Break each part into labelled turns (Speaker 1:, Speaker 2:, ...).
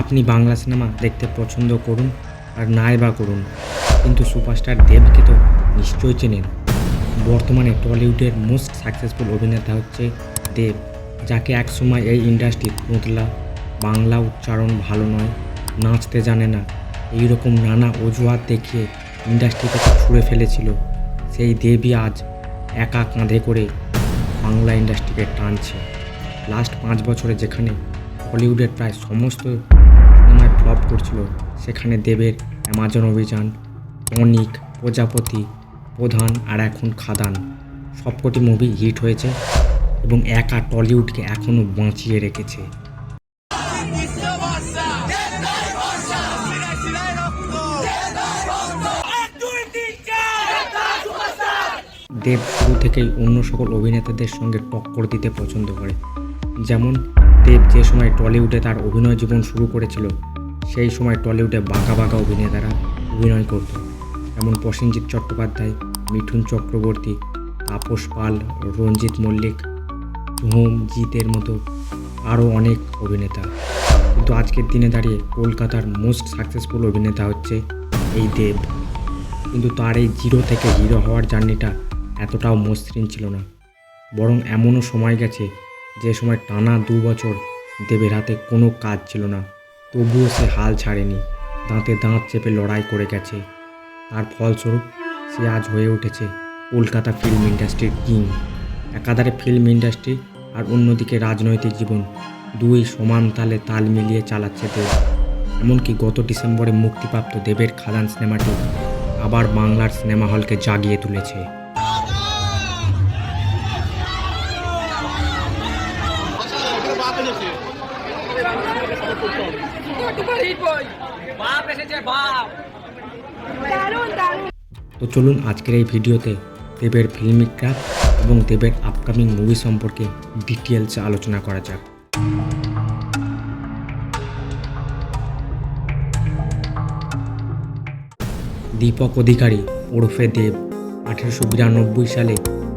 Speaker 1: আপনি বাংলা সিনেমা দেখতে পছন্দ করুন আর নাই বা করুন, কিন্তু সুপারস্টার দেবকে তো নিশ্চয়ই চেনেন। বর্তমানে টলিউডের মোস্ট সাকসেসফুল অভিনেতা হচ্ছে দেব, যাকে একসময় এই ইন্ডাস্ট্রির পুতলা, বাংলা উচ্চারণ ভালো নয়, নাচতে জানে না, এইরকম নানা অজুহাত দেখিয়ে ইন্ডাস্ট্রি থেকে ছুঁড়ে ফেলেছিল। সেই দেবী আজ একা কাঁধে করে বাংলা ইন্ডাস্ট্রিকে টানছে। লাস্ট পাঁচ বছরে যেখানে হলিউডের প্রায় সমস্ত সিনেমায় ফ্লপ করছিল, সেখানে দেবের অ্যামাজন অভিযান, অনিক, প্রজাপতি, প্রধান আর এখন খাদান সবকটি মুভি হিট হয়েছে এবং একা টলিউডকে এখনও বাঁচিয়ে রেখেছে। দেব শুরু থেকেই অন্য সকল অভিনেতাদের সঙ্গে টক্কর দিতে পছন্দ করে। যেমন দেব যে সময় টলিউডে তার অভিনয় জীবন শুরু করেছিল, সেই সময় টলিউডে বাঁকা বাঁকা অভিনেতারা অভিনয় করত। যেমন প্রসেনজিৎ চট্টোপাধ্যায়, মিঠুন চক্রবর্তী, তাপস পাল, রঞ্জিত মল্লিক ধুম জিতের মতো আরও অনেক অভিনেতা। কিন্তু আজকের দিনে দাঁড়িয়ে কলকাতার মোস্ট সাকসেসফুল অভিনেতা হচ্ছে এই দেব। কিন্তু তার এই জিরো থেকে হিরো হওয়ার জার্নিটা এতটাও মসৃণ ছিল না। বরং এমনও সময় গেছে যে সময় টানা দু বছর দেবের হাতে কোনো কাজ ছিল না। তবুও সে হাল ছাড়েনি। দাঁতে দাঁত চেপে লড়াই করে গেছে। তার ফলস্বরূপ সে আজ হয়ে উঠেছে কলকাতা ফিল্ম ইন্ডাস্ট্রির কিং। একাধারে ফিল্ম ইন্ডাস্ট্রি আর অন্যদিকে রাজনৈতিক জীবন দুই সমান তালে তাল মিলিয়ে চালাচ্ছে দেব। এমনকি গত ডিসেম্বরে মুক্তিপ্রাপ্ত দেবের খাদান সিনেমাটি আবার বাংলার সিনেমা হলকে জাগিয়ে তুলেছে। তো চলুন আজকের এই ভিডিওতে দেবের ফিল্মি ক্রাফট এবং দেবের আপকামিং মুভি সম্পর্কে ডিটেলসে আলোচনা করা যাক। দীপক অধিকারী ওরফে দেব আঠেরোশো বিরানব্বই সালে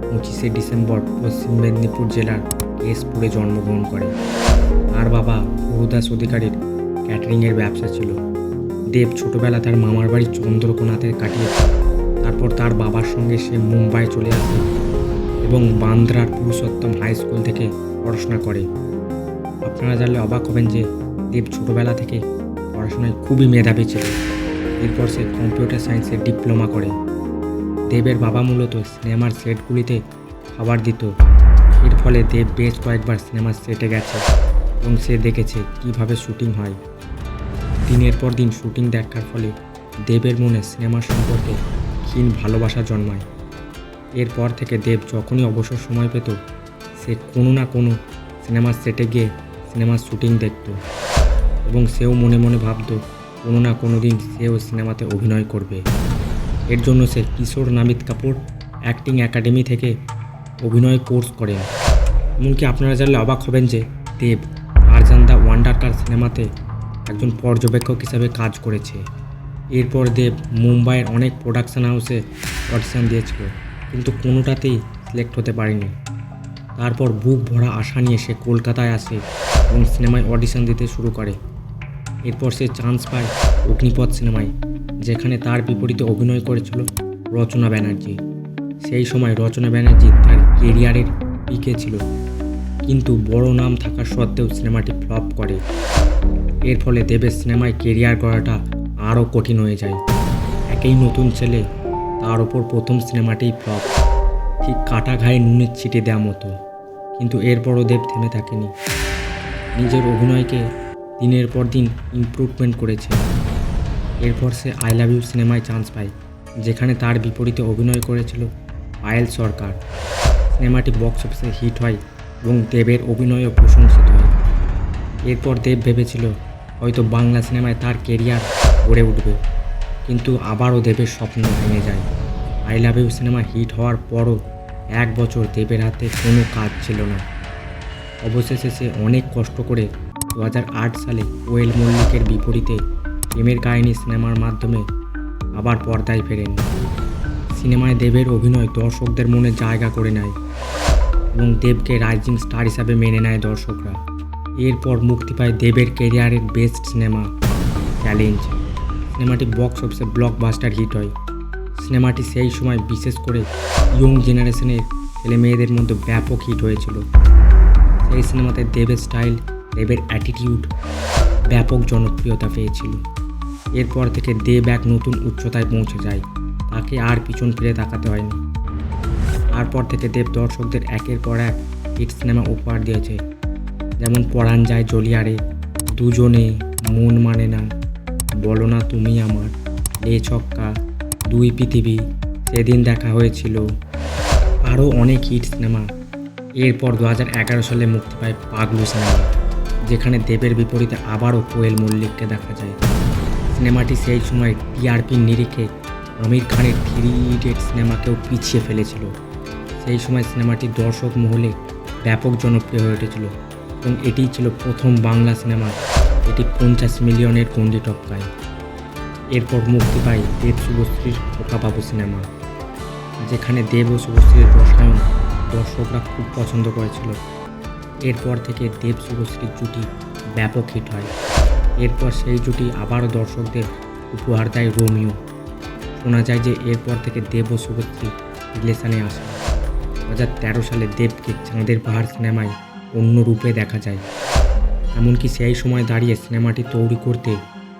Speaker 1: পঁচিশে ডিসেম্বর পশ্চিম মেদিনীপুর জেলার কেশপুরে জন্মগ্রহণ করে তার বাবা গুরুদাস অধিকারীর ক্যাটারিংয়ের ব্যবসা ছিল। দেব ছোটবেলা তার মামার বাড়ি চন্দ্রকোনাতে কাটিয়েছে তারপর তার বাবার সঙ্গে সে মুম্বাই চলে আসে এবং বান্দ্রার পুরুষোত্তম হাই স্কুল থেকে পড়াশোনা করে। আপনারা জানলে অবাক হবেন যে দেব ছোটবেলা থেকে পড়াশোনায় খুবই মেধাবী ছিল। এরপর সে কম্পিউটার সায়েন্সে ডিপ্লোমা করে। দেবের বাবা মূলত সিনেমার সেটগুলিতে খাবার দিত। এর ফলে দেব বেশ কয়েকবার সিনেমার সেটে গেছে এবং সে দেখেছে কীভাবে শুটিং হয়। দিনের পর দিন শুটিং দেখার ফলে দেবের মনে সিনেমা সম্পর্কে ক্ষীণ ভালোবাসা জন্মায়। এরপর থেকে দেব যখনই অবসর সময় পেত, সে কোনো না কোনো সিনেমার সেটে গিয়ে সিনেমার শুটিং দেখত এবং সেও মনে মনে ভাবতো, কোনো না কোনো দিন সেও সিনেমাতে অভিনয় করবে। এর জন্য সে কিশোর নামিত কাপুর অ্যাক্টিং একাডেমি থেকে অভিনয় কোর্স করেন। এমনকি আপনারা জানলে অবাক হবেন যে Dev Tarzan the wonder car সিনেমাতে একজন পর্যবেক্ষক হিসাবে কাজ করেছে। এরপর দেব মুম্বাইয়ের অনেক প্রোডাকশন হাউসে অডিশান দিয়েছিল, কিন্তু কোনোটাতেই সিলেক্ট হতে পারেনি। তারপর বুক ভরা আশা নিয়ে সে কলকাতায় আসে এবং সিনেমায় অডিশন দিতে শুরু করে। এরপর সে চান্স পায় অগ্নিপথ সিনেমায়, যেখানে তার বিপরীতে অভিনয় করেছিল রচনা ব্যানার্জি। সেই সময় রচনা ব্যানার্জি তার কেরিয়ারের পিকে ছিল, কিন্তু বড় নাম থাকা সত্ত্বেও সিনেমাটি ফ্লপ করে। এর ফলে দেবের সিনেমায় কেরিয়ার করাটা আরও কঠিন হয়ে যায়। একেই নতুন ছেলে, তার ওপর প্রথম সিনেমাটিই ফ্লপ। ঠিক কাটা ঘায়ে নুনের ছিটে দেওয়া মতো। কিন্তু এরপরও দেব থেমে থাকেনি। নিজের অভিনয়কে দিনের পর দিন ইমপ্রুভমেন্ট করেছে। এরপর সে আই লাভ ইউ সিনেমায় চান্স পায়, যেখানে তার বিপরীতে অভিনয় করেছিল পায়েল সরকার। সিনেমাটি বক্স অফিসে হিট হয় এবং দেবের অভিনয়ও প্রশংসিত হয়। এরপর দেব ভেবেছিল হয়তো বাংলা সিনেমায় তার কেরিয়ার গড়ে উঠবে, কিন্তু আবারও দেবের স্বপ্ন ভেঙে যায়। I love you cinema hit হওয়ার পরও এক বছর দেবের হাতে কোনো কাজ ছিল না। অবশেষে সে অনেক কষ্ট করে দু হাজার আট সালে কোয়েল মল্লিকের বিপরীতে প্রেমের কাহিনী সিনেমার মাধ্যমে আবার পর্দায় ফেরেন। সিনেমায় দেবের অভিনয় দর্শকদের মনে জায়গা করে নেয় এবং দেবকে রাইজিং স্টার হিসাবে মেনে নেয় দর্শকরা। এরপর মুক্তি পায় দেবের কেরিয়ারের বেস্ট সিনেমা চ্যালেঞ্জ। সিনেমাটি বক্স অফিসে ব্লকবাস্টার হিট হয়। সিনেমাটি সেই সময় বিশেষ করে ইয়ং জেনারেশনের ছেলে মেয়েদের মধ্যে ব্যাপক হিট হয়েছিল। সেই সিনেমাতে দেবের স্টাইল দেবের অ্যাটিটিউড ব্যাপক জনপ্রিয়তা পেয়েছিল। এরপর থেকে দেব এক নতুন উচ্চতায় পৌঁছে যায়। তাকে আর পিছন ফিরে তাকাতে হয়নি। তারপর থেকে দেব দর্শকদের একের পর এক হিট সিনেমা উপহার দিয়েছে। যেমন পরাণ যায় জলিয়ারে, দুজনে মন মানে না। বলো না তুমি আমার লে ছক্কা, দুই পৃথিবী, সেদিন দেখা হয়েছিল। আরও অনেক হিট সিনেমা এরপর দু সালে মুক্তি পায় পাগলু সিনেমা যেখানে দেবের বিপরীতে আবারও কোয়েল মল্লিককে দেখা যায়। সিনেমাটি সেই সময় টিআরপির নিরিখে আমির খানের থ্রি ইডিয়েট সিনেমাকেও পিছিয়ে ফেলেছিল। সেই সময় সিনেমাটি দর্শক মহলে ব্যাপক জনপ্রিয় হয়ে উঠেছিল। এবং এটিই ছিল প্রথম বাংলা সিনেমা এটি পঞ্চাশ মিলিয়নের গন্ডি টপকায়। এরপর মুক্তি পায় দেব শুভশ্রীর খোকাবাবু সিনেমা, যেখানে দেব ও শুভশ্রীর রসায়ন দর্শকরা খুব পছন্দ করেছিল। এরপর থেকে দেব শুভশ্রীর জুটি ব্যাপক হিট হয়। এরপর সেই জুটি আবারও দর্শকদের উপহার দেয় রোমিও। শোনা যায় যে এরপর থেকে দেব ও শুভশ্রী রিলেশনে আসে দু হাজার তেরো সালে দেবকে চাঁদের পাহাড় সিনেমায় অন্য রূপে দেখা যায়। এমনকি সেই সময় দাঁড়িয়ে সিনেমাটি তৈরি করতে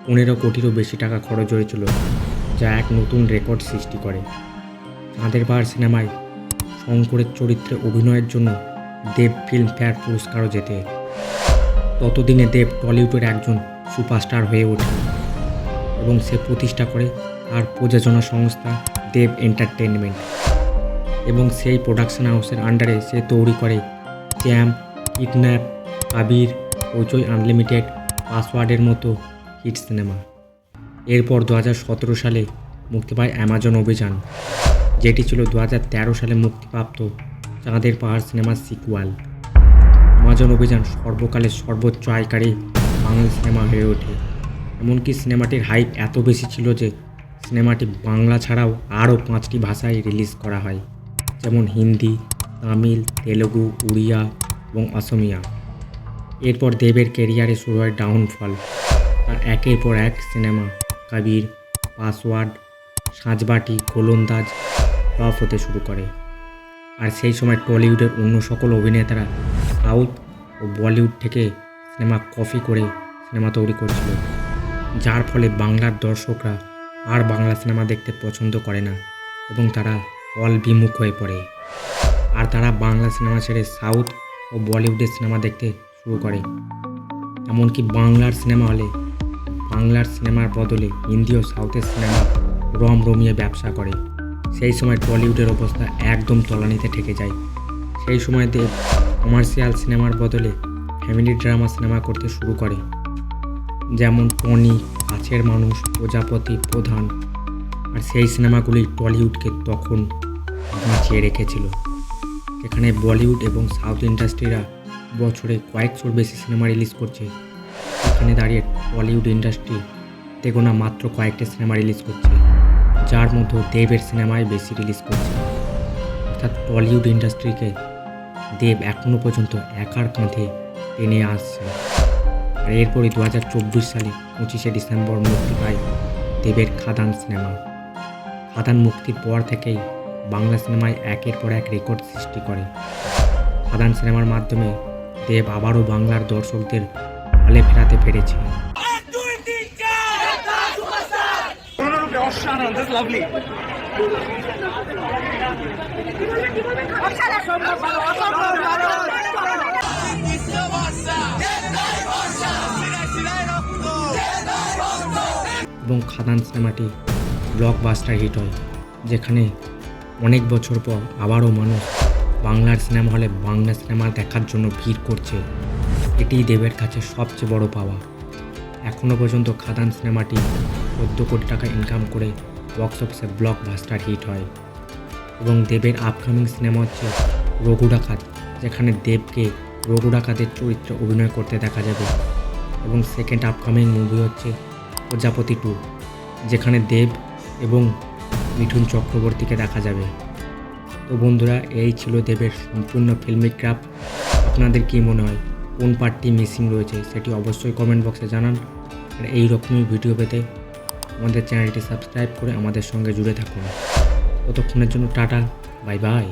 Speaker 1: পনেরো কোটিরও বেশি টাকা খরচ হয়েছিল, যা এক নতুন রেকর্ড সৃষ্টি করে। চাঁদের পাহাড় সিনেমায় শঙ্করের চরিত্রে অভিনয়ের জন্য দেব ফিল্মফেয়ার পুরস্কারও জেতে। ততদিনে দেব টলিউডের একজন সুপারস্টার হয়ে ওঠে এবং সে প্রতিষ্ঠা করে তার প্রযোজনা সংস্থা দেব এন্টারটেনমেন্ট এবং সেই প্রোডাকশন হাউসের আন্ডারে সে তৈরি করে চ্যাম্প কিডন্যাপ, আবির ওইচই আনলিমিটেড পাসওয়ার্ডের মতো হিট সিনেমা। এরপর দু সতেরো সালে মুক্তি পায় অ্যামাজন অভিযান, যেটি ছিল দু তেরো সালে মুক্তিপ্রাপ্ত চাঁদের পাহাড় সিনেমার সিকুয়াল। অ্যামাজন অভিযান সর্বকালের সর্বোচ্চ আয়কারী বাংলা সিনেমা হয়ে ওঠে, এমনকি সিনেমাটির হাইপ এত বেশি ছিল যে সিনেমাটি বাংলা ছাড়াও আরও পাঁচটি ভাষায় রিলিজ করা হয়, যেমন হিন্দি, তামিল, তেলেগু, উড়িয়া এবং অসমিয়া। এরপর দেবের কেরিয়ারে শুরু হয় ডাউনফল। তার একের পর এক cinema, Kabir, password Sanjhbati Golondaaj flop হতে শুরু করে। আর সেই সময় টলিউডের অন্য সকল অভিনেতারা সাউথ ও বলিউড থেকে সিনেমা কপি করে সিনেমা তৈরি করছিল, যার ফলে বাংলার দর্শকরা আর বাংলা সিনেমা দেখতে পছন্দ করে না এবং তারা অল বিমুখ হয়ে পড়ে। আর তারা বাংলা সিনেমা ছেড়ে সাউথ ও বলিউডের সিনেমা দেখতে শুরু করে। এমনকি বাংলার সিনেমা হলে, বাংলার সিনেমার বদলে হিন্দি ও সাউথের সিনেমা রম রমিয়ে ব্যবসা করে। সেই সময় টলিউডের অবস্থা একদম তলানিতে ঠেকে যায়। সেই সময় দেব কমার্শিয়াল সিনেমার বদলে ফ্যামিলি ড্রামা সিনেমা করতে শুরু করে। যেমন টনি কাছের মানুষ, প্রজাপতি, প্রধান। আর সেই সিনেমাগুলি টলিউডকে তখন বাঁচিয়ে রেখেছিল। এখানে বলিউড এবং সাউথ ইন্ডাস্ট্রিরা বছরে কয়েকশোর বেশি সিনেমা রিলিজ করছে। এখানে দাঁড়িয়ে টলিউড ইন্ডাস্ট্রি তেগোনা মাত্র কয়েকটি সিনেমা রিলিজ করছে, যার মধ্যে দেবের সিনেমায় বেশি রিলিজ করছে। অর্থাৎ টলিউড ইন্ডাস্ট্রিকে দেব এখনও পর্যন্ত একার কাঁধে টেনে আসছে। আর এরপরই দু হাজার চব্বিশ সালে পঁচিশে ডিসেম্বর মুক্তি পায় দেবের খাদান সিনেমা। খাদান মুক্তির পর থেকেই বাংলা সিনেমায় একের পর এক রেকর্ড সৃষ্টি করে। খাদান সিনেমার মাধ্যমে দেব আবারও বাংলার দর্শকদের হলে ফেরাতে পেরেছে। এবং খাদান সিনেমাটি ব্লকবাস্টার হিট হয় যেখানে অনেক বছর পর আবারও মানুষ বাংলার সিনেমা হলে বাংলা সিনেমা দেখার জন্য ভিড় করছে। এটিই দেবের কাছে সবচেয়ে বড় পাওয়া। এখনও পর্যন্ত খাদান সিনেমাটি চোদ্দ কোটি টাকা ইনকাম করে বক্স অফিসে ব্লকবাস্টার হিট হয়। এবং দেবের আপকামিং সিনেমা হচ্ছে রঘু ডাকাত, যেখানে দেবকে রঘু ডাকাতের চরিত্রে অভিনয় করতে দেখা যাবে। এবং সেকেন্ড আপকামিং মুভি হচ্ছে প্রজাপতি টু যেখানে দেব এবং মিঠুন চক্রবর্তীকে দেখা যাবে। তো বন্ধুরা, এই ছিল দেবের সম্পূর্ণ ফিল্মিক ক্রাফ আপনাদের কী মনে হয়, কোন পার্টটি মিসিং রয়েছে, সেটি অবশ্যই কমেন্ট বক্সে জানান। আর এই রকমই ভিডিও পেতে আমাদের চ্যানেলটি সাবস্ক্রাইব করে আমাদের সঙ্গে জুড়ে থাকুন। ততক্ষণের জন্য টাটা বাই বাই